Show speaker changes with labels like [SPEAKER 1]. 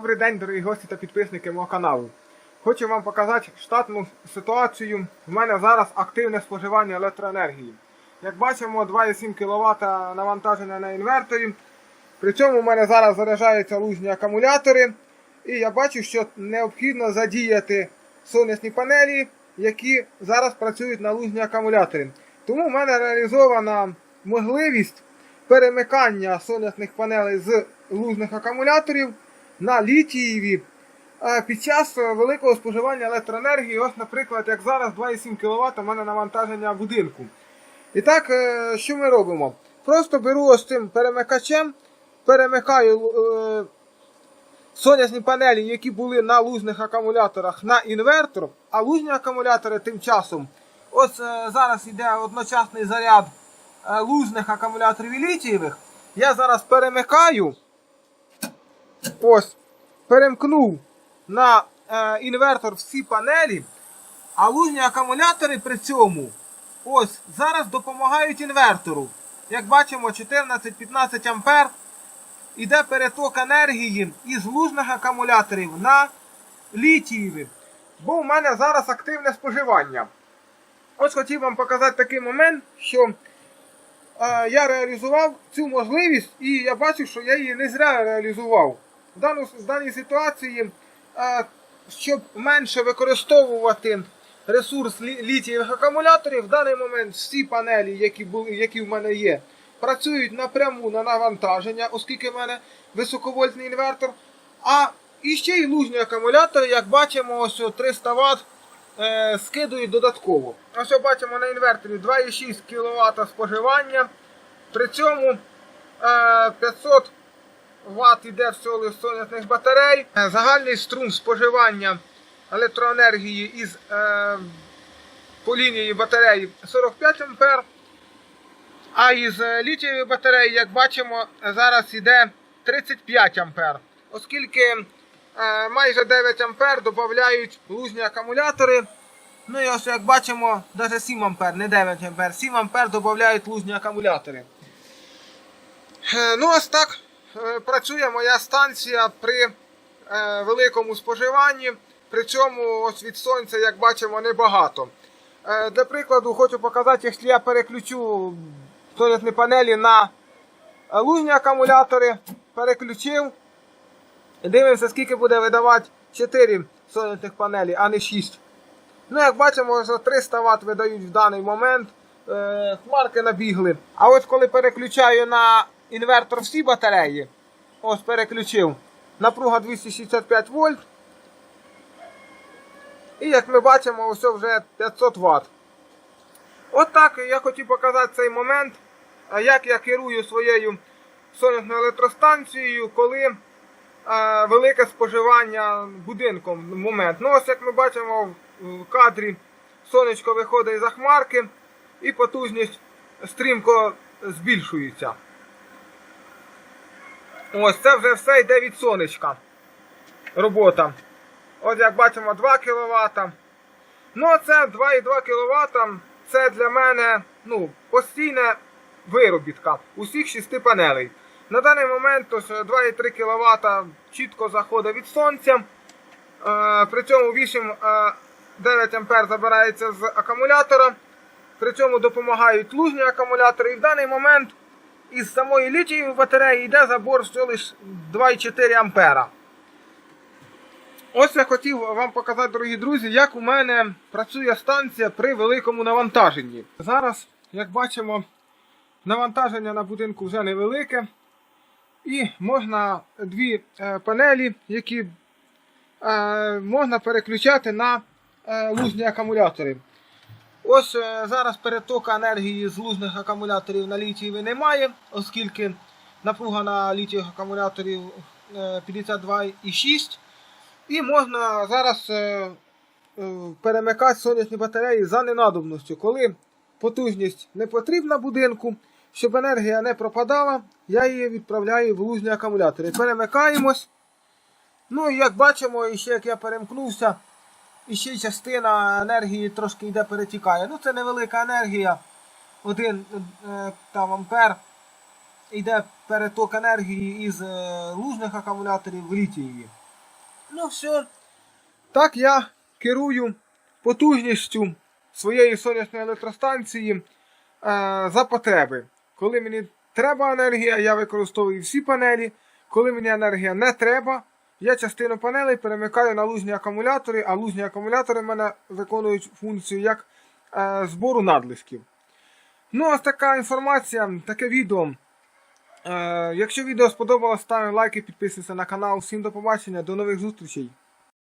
[SPEAKER 1] Добрий день, дорогі гості та підписники мого каналу. Хочу вам показати штатну ситуацію. У мене зараз активне споживання електроенергії. Як бачимо, 2,7 кВт навантаження на інверторі. При цьому у мене зараз заряджаються лужні акумулятори. І я бачу, що необхідно задіяти сонячні панелі, які зараз працюють на лужні акумулятори. Тому в мене реалізована можливість перемикання сонячних панелей з лужних акумуляторів на літієві під час е, великого споживання електроенергії. Ось, наприклад, як зараз 2,7 кВт у мене навантаження будинку. І так, е, що ми робимо? Просто беру ось цим перемикачем, перемикаю е, сонячні панелі, які були на лужних акумуляторах на інвертор, а лужні акумулятори тим часом. Ось е, зараз йде одночасний заряд е, лужних акумуляторів і літієвих. Я зараз перемикаю. Ось, перемкнув на е, інвертор всі панелі, а лужні акумулятори при цьому ось зараз допомагають інвертору. Як бачимо, 14-15 ампер іде переток енергії із лужних акумуляторів на літієві. Бо в мене зараз активне споживання. Ось хотів вам показати такий момент, що е, я реалізував цю можливість, і я бачу, що я її не зря реалізував. В, дану, в даній ситуації, е, щоб менше використовувати ресурс літієвих акумуляторів, в даний момент всі панелі, які, були, які в мене є, працюють напряму на навантаження, оскільки в мене високовольтний інвертор. А і ще й лужні акумулятори, як бачимо, ось 300 Вт е, скидують додатково. Ось бачимо на інверторі 2,6 кВт споживання. При цьому е, 500 Вт іде всього лише сонячних батарей. Е, Загальний струм споживання електроенергії із е, по лінії батареї 45 А. А із е, літієвої батареї, як бачимо, зараз іде 35 А. Оскільки е, майже 9 А додають лужні акумулятори. Ну і ось як бачимо, навіть 7 А, не 9 А, 7 А додають лужні акумулятори. Е, Ну, ось так працює моя станція при е, великому споживанні. При цьому ось від сонця, як бачимо, небагато. Е, Для прикладу, хочу показати, якщо я переключу сонячні панелі на е, лужні акумулятори, переключив. Дивимося, скільки буде видавати 4 сонячних панелі, а не 6. Ну, як бачимо, за 300 Вт видають в даний момент. Е, хмарки набігли. А ось коли переключаю на інвертор всі батареї, ось переключив, напруга 265 вольт. І як ми бачимо, ось вже 500 Вт. От так я хотів показати цей момент, як я керую своєю сонячною електростанцією, коли е, велике споживання будинком в момент. Ну, ось як ми бачимо в кадрі, сонечко виходить за хмарки і потужність стрімко збільшується. Ось це вже все йде від сонечка. Робота. Ось як бачимо 2 кВт. Ну, це 2,2 кВт. Це для мене ну, постійна виробітка усіх 6 панелей. На даний момент 2,3 кВт чітко заходить від сонця. Е, При цьому 8 е, 9 А забирається з акумулятора. При цьому допомагають лужні акумулятори. І в даний момент із самої літієвої батареї йде забор всього лише 2,4 ампера. Ось я хотів вам показати, дорогі друзі, як у мене працює станція при великому навантаженні. Зараз, як бачимо, навантаження на будинку вже невелике. І можна дві е, панелі, які е, можна переключати на е, лужні акумулятори. Ось е, зараз перетока енергії з лужних акумуляторів на літієві немає, оскільки напруга на літієвих акумуляторів е, 52,6. І можна зараз е, е, перемикати сонячні батареї за ненадобністю. Коли потужність не потрібна будинку, щоб енергія не пропадала, я її відправляю в лужні акумулятори. Перемикаємось. Ну і як бачимо, ще як я перемкнувся, і ще частина енергії трошки йде перетікає. Ну це невелика енергія. Один е, там ампер йде переток енергії із е, лужних акумуляторів в літієві.
[SPEAKER 2] Ну все,
[SPEAKER 1] Так я керую потужністю своєї сонячної електростанції е, за потреби. Коли мені треба енергія, я використовую всі панелі. Коли мені енергія не треба, я частину панелей перемикаю на лужні акумулятори, а лужні акумулятори в мене виконують функцію як е, збору надлишків. Ну, ось така інформація, таке відео. Е, якщо відео сподобалось, ставимо лайки, підписуйтесь на канал. Всім до побачення, до нових зустрічей.